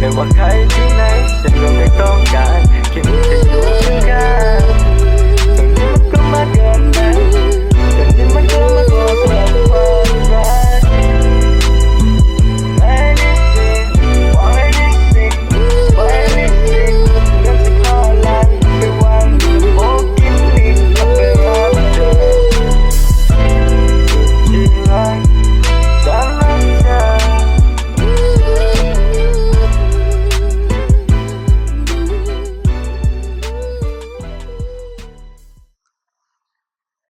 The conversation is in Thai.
ไม่ว่าใครที่ไหนฉันก็ไม่ต้องการคิดถึง